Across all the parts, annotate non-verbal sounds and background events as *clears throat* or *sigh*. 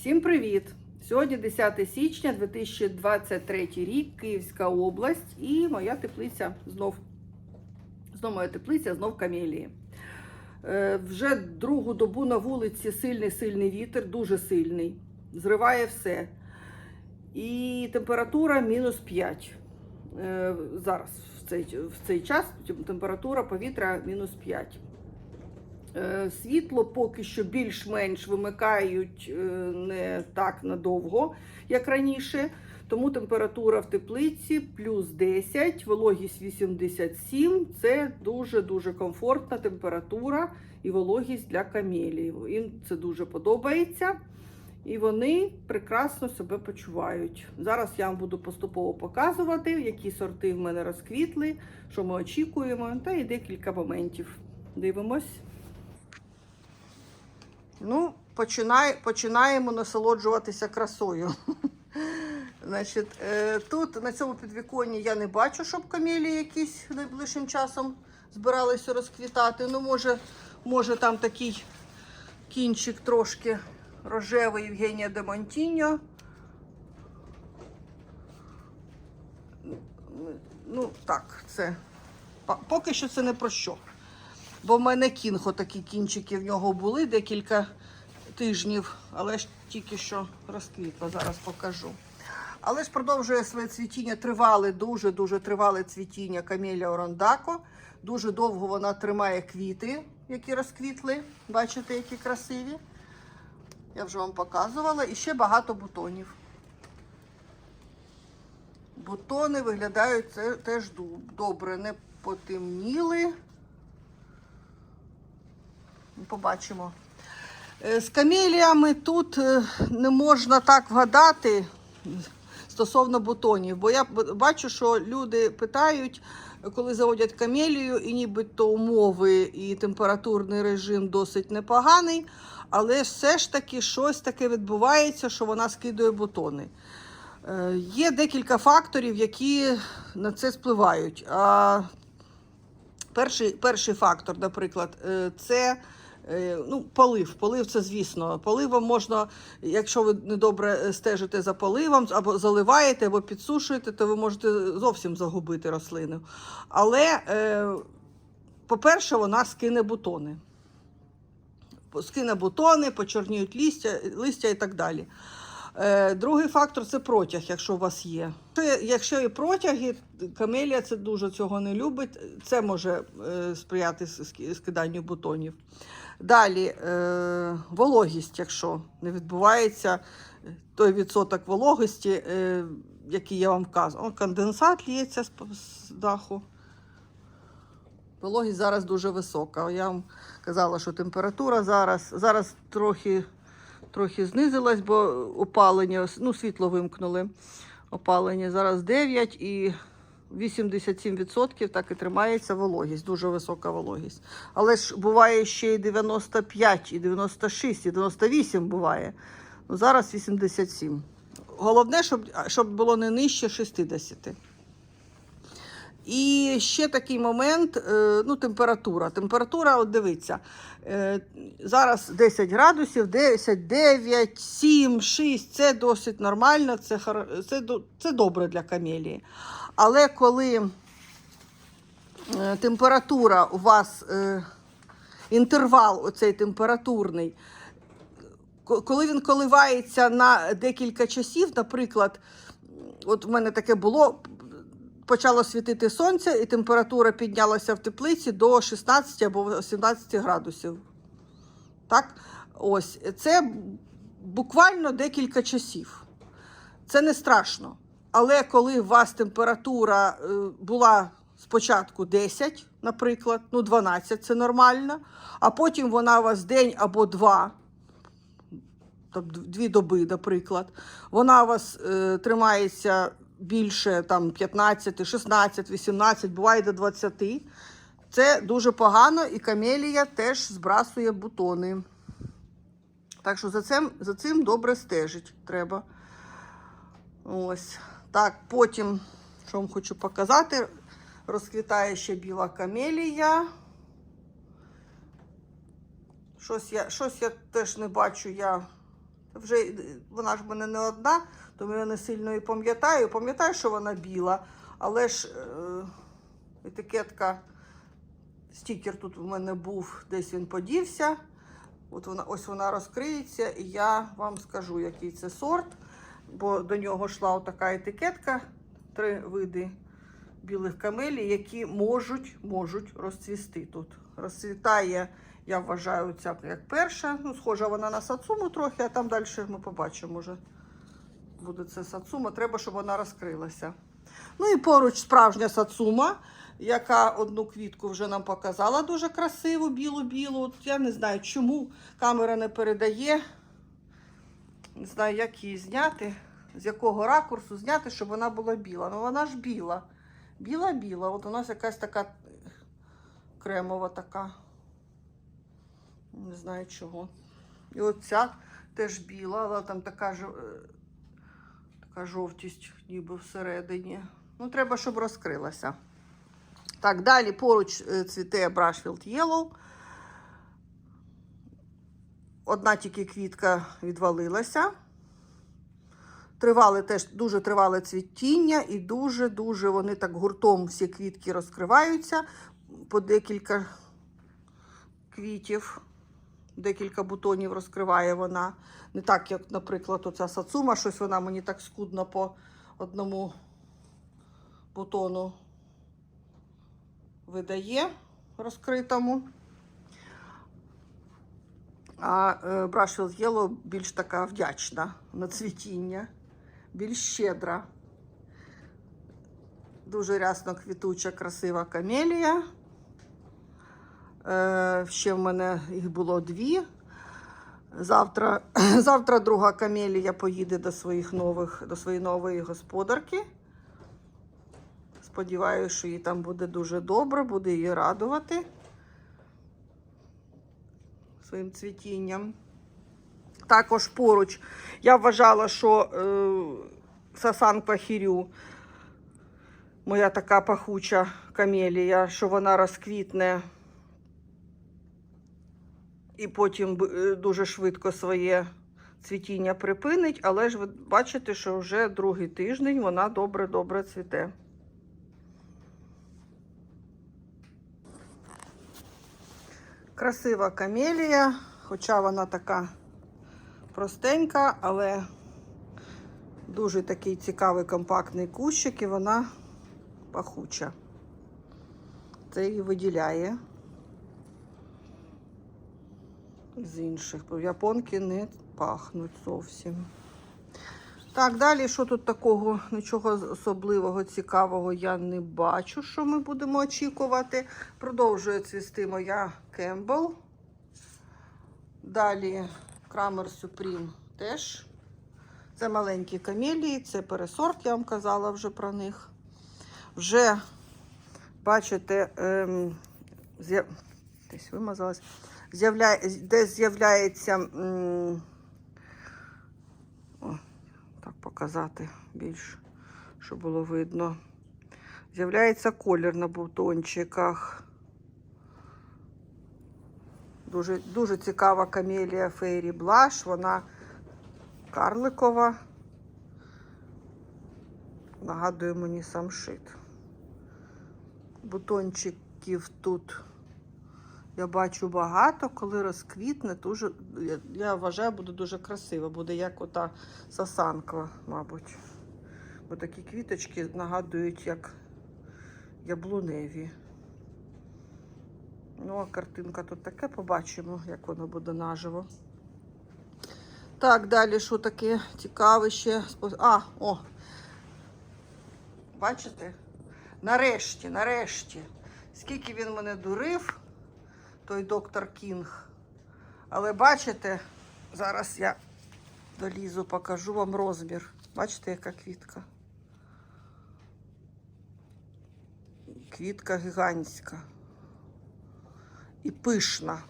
Всім привіт! Сьогодні 10 січня 2023 рік, Київська область і моя теплиця знов. Знов моя теплиця, знов камелії. Е, вже другу добу на вулиці сильний сильний вітер, дуже сильний. Зриває все. І температура мінус 5. Е, зараз в цей, в цей час температура повітря мінус 5. Е, Світло поки що більш-менш вимикають е, не так надовго, як раніше. Тому температура в теплиці плюс 10, вологість 87. Це дуже-дуже комфортна температура і вологість для камеліїв. Їм це дуже подобається. І вони прекрасно себе почувають. Зараз я вам буду поступово показувати, які сорти в мене розквітли, що ми очікуємо, та і декілька моментів. Дивимось. Ну, починай, починаємо насолоджуватися красою. *laughs* Значить, е, тут на цьому підвіконні я не бачу, щоб камелії якісь найближчим часом збиралися розквітати. Ну, може, може там такий кінчик трошки рожевий Євгенія де Монтіньо. Ну, так, це поки що це не про що. Бо в мене кінго такі кінчики в нього були декілька тижнів, але ж тільки що розквітла, зараз покажу. Але ж продовжує своє цвітіння тривале, дуже-дуже тривале цвітіння камелія Орондако. Дуже довго вона тримає квіти, які розквітли. Бачите, які красиві. Я вже вам показувала. І ще багато бутонів. Бутони виглядають теж добре, не потемніли. Побачимо. Е, З камеліями тут е, не можна так вгадати стосовно бутонів, бо я бачу, що люди питають, коли заводять камелію, і нібито умови і температурний режим досить непоганий, але все ж таки щось таке відбувається, що вона скидує бутони. Е, Є декілька факторів, які на це спливають. Перший, перший фактор, наприклад, це ну, полив. Полив це, звісно, поливом можна, якщо ви недобре стежите за поливом, або заливаєте, або підсушуєте, то ви можете зовсім загубити рослину. Але, е, по-перше, вона скине бутони. Скине бутони, почорніють листя, листя і так далі. Е, Другий фактор це протяг, якщо у вас є. Якщо є протяги, камелія це дуже цього не любить. Це може е, сприяти скиданню бутонів. Далі е, вологість, якщо не відбувається той відсоток вологості, е, який я вам вказував. Конденсат лється з, з даху. Вологість зараз дуже висока. Я вам казала, що температура зараз, зараз трохи трохи знизилась, бо опалення, ну, світло вимкнули. Опалення зараз 9 і 87% так і тримається вологість, дуже висока вологість. Але ж буває ще і 95, і 96, і 98 буває. Ну, зараз 87. Головне, щоб, щоб було не нижче 60. І ще такий момент, е, ну, температура. Температура, от дивіться, е, зараз 10 градусів, 10, 9, 7, 6, це досить нормально, це, це, це добре для камелії. Але коли е, температура у вас, е, інтервал оцей температурний, коли він коливається на декілька часів, наприклад, от в мене таке було, почало світити сонце, і температура піднялася в теплиці до 16 або 17 градусів. Так? Ось, це буквально декілька часів. Це не страшно. Але коли у вас температура е, була спочатку 10, наприклад, ну 12 це нормально, а потім вона у вас день або два, д- дві доби, наприклад, вона у вас е, тримається більше там, 15, 16, 18, буває до 20. Це дуже погано, і камелія теж збрасує бутони. Так що за цим, за цим добре стежить треба. Ось. Так, потім, що вам хочу показати, розквітає ще біла камелія. Щось я, щось я теж не бачу. Я Вже вона ж в мене не одна, тому я не сильно і пам'ятаю. Пам'ятаю, що вона біла, але ж е, етикетка, стікер тут у мене був, десь він подівся. От вона, ось вона розкриється, і я вам скажу, який це сорт, бо до нього йшла така етикетка, три види білих камелій, які можуть, можуть розцвісти тут. Розцвітає, я вважаю, ця як перша. Ну, схожа вона на сацуму трохи, а там далі ми побачимо, може буде це сацума. Треба, щоб вона розкрилася. Ну і поруч справжня сацума, яка одну квітку вже нам показала дуже красиву, білу-білу. Я не знаю, чому камера не передає. Не знаю, як її зняти, з якого ракурсу зняти, щоб вона була біла. Ну вона ж біла. Біла-біла. От у нас якась така кремова така. Не знаю чого. І оця теж біла, але там така ж. Така жовтість ніби всередині. Ну, треба, щоб розкрилася. Так, далі поруч е, цвіте Brushfield Yellow. Одна тільки квітка відвалилася. Тривале теж дуже тривале цвітіння, і дуже-дуже вони так гуртом всі квітки розкриваються по декілька квітів, декілька бутонів розкриває вона. Не так, як, наприклад, оця сацума, щось вона мені так скудно по одному бутону видає розкритому. А е, Brushfield Yellow більш така вдячна на цвітіння, більш щедра. Дуже рясно квітуча, красива камелія. Е, ще в мене їх було дві. Завтра, *clears throat* завтра друга камелія поїде до своїх нових, до своєї нової господарки. Сподіваюся, що їй там буде дуже добре, буде її радувати своїм цвітінням. Також поруч я вважала, що е, Сасан Пахірю, моя така пахуча камелія, що вона розквітне і потім е, дуже швидко своє цвітіння припинить, але ж ви бачите, що вже другий тиждень вона добре-добре цвіте. Красива камелія, хоча вона така простенька, але дуже такий цікавий компактний кущик, і вона пахуча. Це її виділяє з інших, японки не пахнуть зовсім. Так, далі, що тут такого, нічого особливого, цікавого я не бачу, що ми будемо очікувати. Продовжує цвісти моя Кембл. Далі Крамер Supreme теж. Це маленькі камелії, це пересорт, я вам казала вже про них. Вже, бачите, ем, десь вимазалась. Десь з'являється. м, О, так показати більш, щоб було видно. З'являється колір на бутончиках. Дуже, дуже цікава камелія Фейрі Блаш. Вона карликова. Нагадує мені самшит. Бутончиків тут я бачу багато, коли розквітне, дуже, я, я вважаю, буде дуже красиво. Буде як ота сасанка, мабуть. Бо такі квіточки нагадують, як яблуневі. Ну, а картинка тут таке побачимо, як воно буде наживо. Так, далі що таке цікаве ще? А, о! Бачите? Нарешті, нарешті. Скільки він мене дурив, той доктор Кінг. Але бачите, зараз я долізу, покажу вам розмір. Бачите, яка квітка? Квітка гігантська і пишна.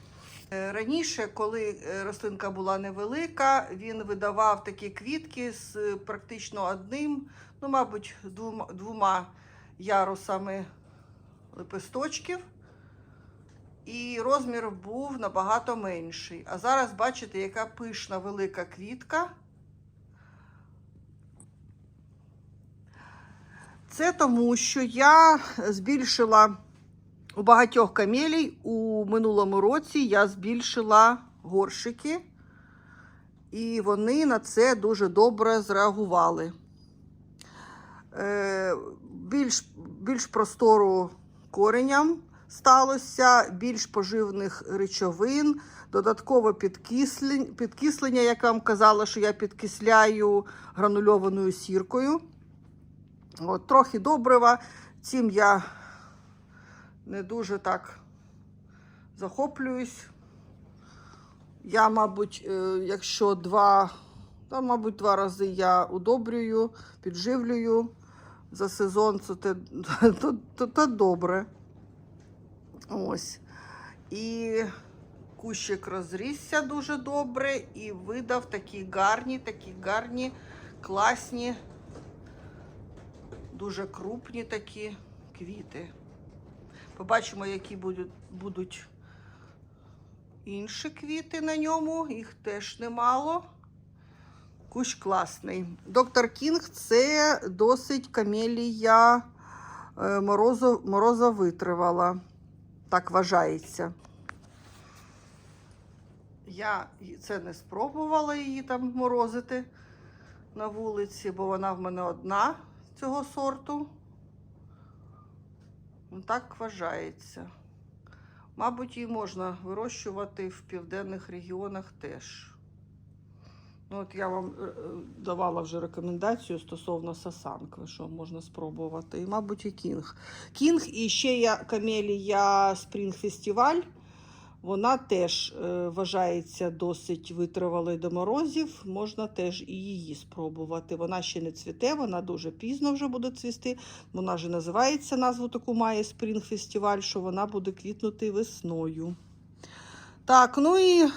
Е, Раніше, коли е, рослинка була невелика, він видавав такі квітки з е, практично одним, ну, мабуть, двома, двома ярусами лепесточків. І розмір був набагато менший. А зараз бачите, яка пишна велика квітка. Це тому, що я збільшила у багатьох камелій у минулому році я збільшила горшики, і вони на це дуже добре зреагували. Е, більш, більш простору кореням сталося, більш поживних речовин, додаткове підкислень- підкислення, як я вам казала, що я підкисляю гранульованою сіркою. От, трохи добрива. Цим я не дуже так захоплююсь. Я, мабуть, е, якщо два, та, мабуть, два рази я удобрюю, підживлюю за сезон, це те, *laughs* то, то, то добре. Ось. І кущик розрісся дуже добре і видав такі гарні, такі гарні, класні, дуже крупні такі квіти. Побачимо, які будуть, будуть інші квіти на ньому. Їх теж немало. Кущ класний. Доктор Кінг це досить камелія е, морозо, морозовитривала. Так вважається. Я це не спробувала її там морозити на вулиці, бо вона в мене одна цього сорту. Ну, Так вважається. Мабуть, її можна вирощувати в південних регіонах теж. Ну, от я вам е, е, давала вже рекомендацію стосовно сасанкви, що можна спробувати. І, мабуть, і кінг. Кінг і ще є камелія Спрінг Фестиваль. Вона теж е, вважається досить витривалою до морозів. Можна теж і її спробувати. Вона ще не цвіте, вона дуже пізно вже буде цвісти. Вона ж називається назву таку має Спрінг Фестиваль, що вона буде квітнути весною. Так, ну і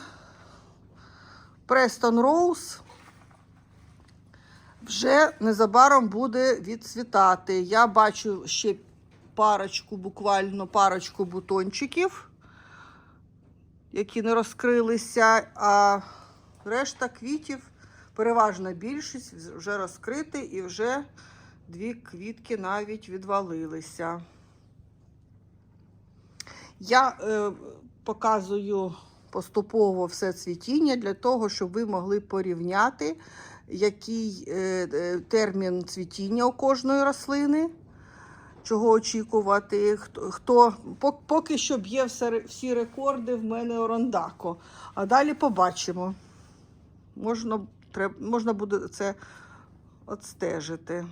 Престон Роуз вже незабаром буде відцвітати. Я бачу ще парочку, буквально парочку бутончиків, які не розкрилися, а решта квітів, переважна більшість, вже розкриті і вже дві квітки навіть відвалилися. Я е, показую поступово все цвітіння для того, щоб ви могли порівняти, який е, е, термін цвітіння у кожної рослини, чого очікувати. Хто, поки що б'є всі рекорди в мене Орондако. А далі побачимо. Можна, можна буде це отстежити.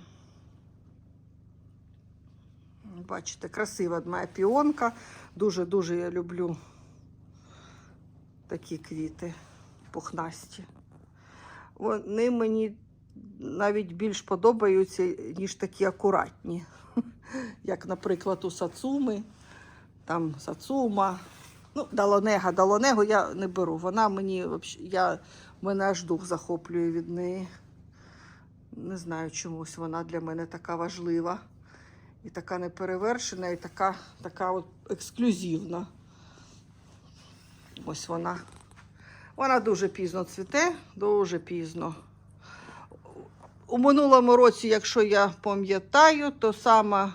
Бачите, красива моя піонка. Дуже-дуже я люблю такі квіти пухнасті. Вони мені навіть більш подобаються, ніж такі акуратні. *laughs* Як, наприклад, у Сацуми, там Сацума. Ну, Далонега, Далонегу я не беру. Вона мені я, мене аж дух захоплює від неї. Не знаю, чомусь вона для мене така важлива. І така неперевершена, і така, така от ексклюзивна. Ось вона. Вона дуже пізно цвіте, дуже пізно. У минулому році, якщо я пам'ятаю, то сама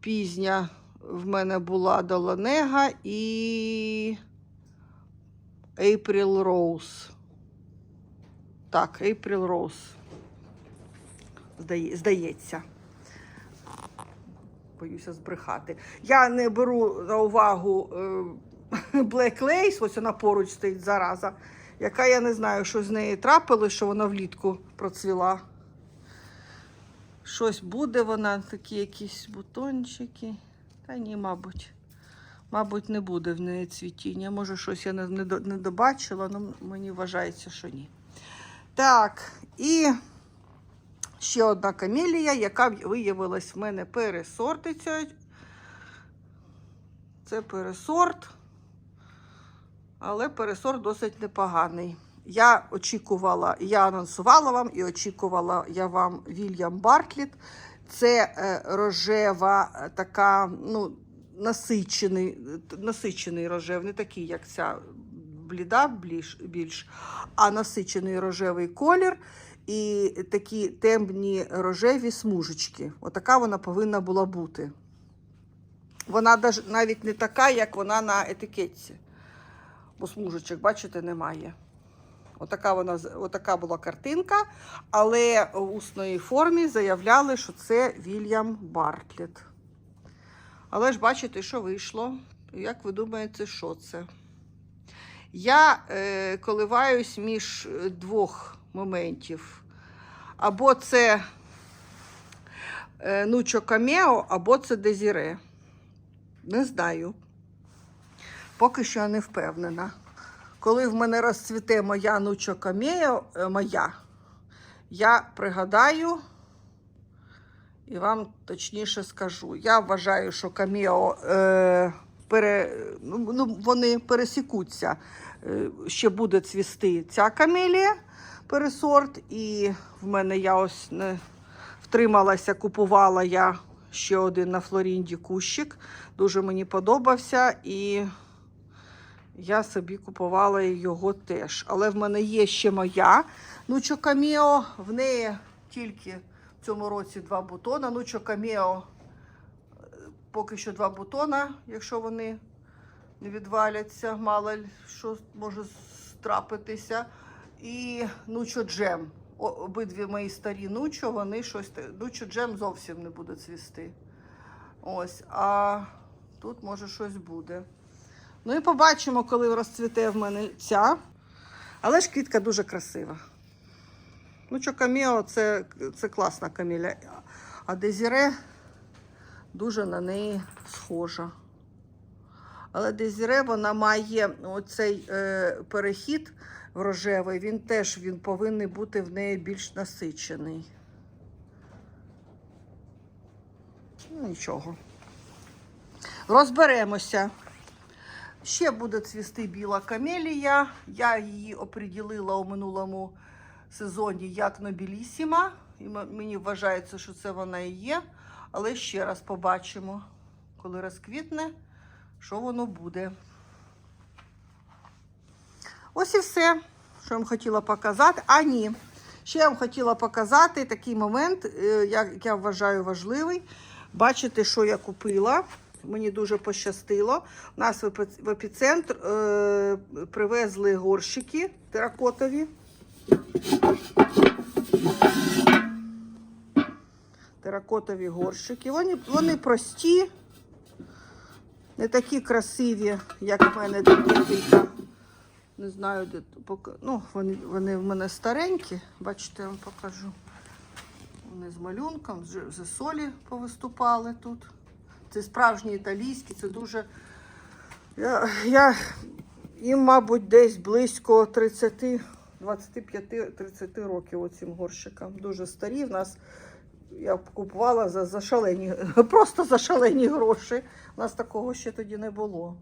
пізня в мене була Долонега і April Rose. Так, April Rose. Здає- Здається. Боюся збрехати. Я не беру на увагу е, Black Lace, ось вона поруч стоїть зараза, яка я не знаю, що з неї трапилось, що вона влітку процвіла. Щось буде вона, такі якісь бутончики. Та ні, мабуть. Мабуть, не буде в неї цвітіння. Може, щось я не, добачила, але мені вважається, що ні. Так, і ще одна камелія, яка виявилась в мене пересортицею. Це пересорт, але пересорт досить непоганий. Я очікувала, я анонсувала вам і очікувала я вам Вільям Бартліт. Це е, рожева е, така, ну, насичений, насичений рожевий, не такий, як ця бліда більш, а насичений рожевий колір і такі темні рожеві смужечки. Отака вона повинна була бути. Вона навіть не така, як вона на етикетці. Бо бачите, немає. Отака, вона, отака була картинка, але в усної формі заявляли, що це Вільям Бартлет. Але ж бачите, що вийшло. Як ви думаєте, що це? Я е, коливаюсь між двох моментів. Або це е, Нучо Камео, або це Дезіре. Не знаю. Поки що не впевнена. Коли в мене розцвіте моя Нучо Камео, е, моя, я пригадаю і вам точніше скажу. Я вважаю, що Камео е, пере, ну, ну, вони пересікуться. Е, ще буде цвісти ця камелія пересорт, і в мене я ось не втрималася, купувала я ще один на Флорінді кущик. Дуже мені подобався, і я собі купувала його теж. Але в мене є ще моя Нучо Камео, в неї тільки в цьому році два бутона. Нучо Камео е, поки що два бутона, якщо вони не відваляться, мало що може трапитися. І Нучо Джем. Обидві мої старі Нучо, вони щось. Нучо Джем зовсім не буде цвісти. Ось, а тут може щось буде. Ну і побачимо, коли розцвіте в мене ця. Але ж квітка дуже красива. Ну, що Камео це, це класна каміля. А Дезіре дуже на неї схожа. Але Дезіре вона має оцей е, перехід в рожевий, він теж він повинен бути в неї більш насичений. Ну, нічого. Розберемося. Ще буде цвісти біла камелія. Я її оприділила у минулому сезоні як Нобілісіма. І мені вважається, що це вона і є. Але ще раз побачимо, коли розквітне, що воно буде. Ось і все, що я вам хотіла показати. А ні, ще я вам хотіла показати такий момент, е, як я вважаю важливий. Бачите, що я купила. Мені дуже пощастило. У нас в епіцентр е, привезли горщики теракотові. Теракотові горщики. Вони, вони прості, не такі красиві, як в мене декілька. Не знаю, де. Ну, вони, вони в мене старенькі. Бачите, я вам покажу. Вони з малюнком, з солі повиступали тут. Це справжні італійські, це дуже. Я, я їм, мабуть, десь близько 30, 25-30 років оцим горщикам. Дуже старі. В нас я купувала за, за шалені, *laughs* просто за шалені гроші. У нас такого ще тоді не було.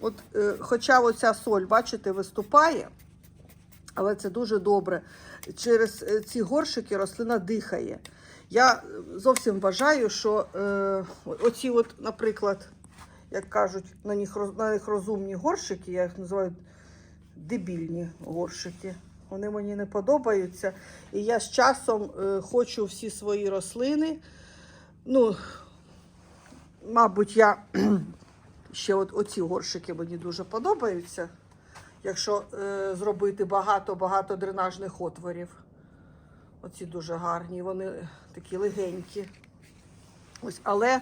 От, е, хоча оця соль, бачите, виступає, але це дуже добре. Через е, ці горшики рослина дихає. Я е, зовсім вважаю, що е, оці, от, наприклад, як кажуть, на них, на них розумні горшики, я їх називаю дебільні горшики. Вони мені не подобаються. І я з часом е, хочу всі свої рослини. Ну, мабуть, я *clears throat* ще от оці горшики мені дуже подобаються. Якщо е, зробити багато-багато дренажних отворів. Оці дуже гарні, вони такі легенькі. Ось, але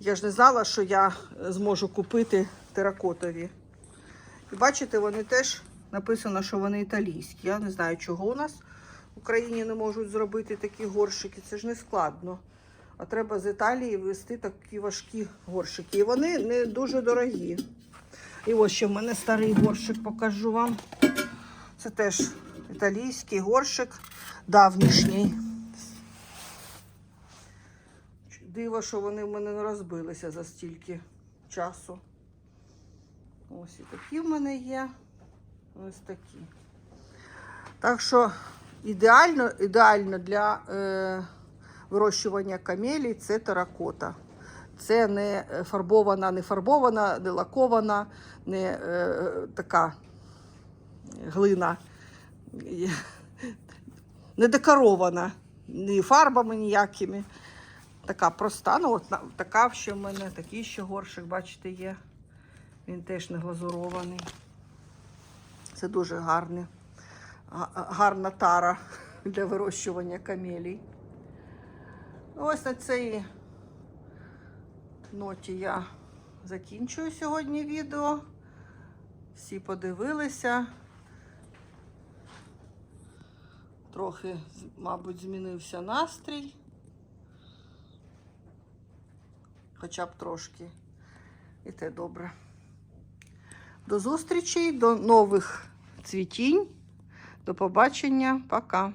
я ж не знала, що я е, зможу купити теракотові. І бачите, вони теж написано, що вони італійські. Я не знаю, чого у нас в Україні не можуть зробити такі горщики. Це ж не складно. А треба з Італії везти такі важкі горщики. І вони не дуже дорогі. І ось ще в мене старий горщик покажу вам. Це теж італійський горщик давнішній. Диво, що вони в мене не розбилися за стільки часу. Ось і такі в мене є. Ось такі. Так що ідеально, ідеально для е, вирощування камелій це теракота. Це не фарбована, не фарбована, не лакована, не е, така глина, не декорована ні фарбами ніякими. Така проста. Ну, от така ще в мене, такий ще горшик, бачите, є. Він теж не глазурований. Це дуже гарне, га- гарна тара для вирощування камелій. Ось на цій ноті я закінчую сьогодні відео. Всі подивилися. Трохи, мабуть, змінився настрій. Хоча б трошки. І те добре. До зустрічі, до нових цвітінь. До побачення. Пока.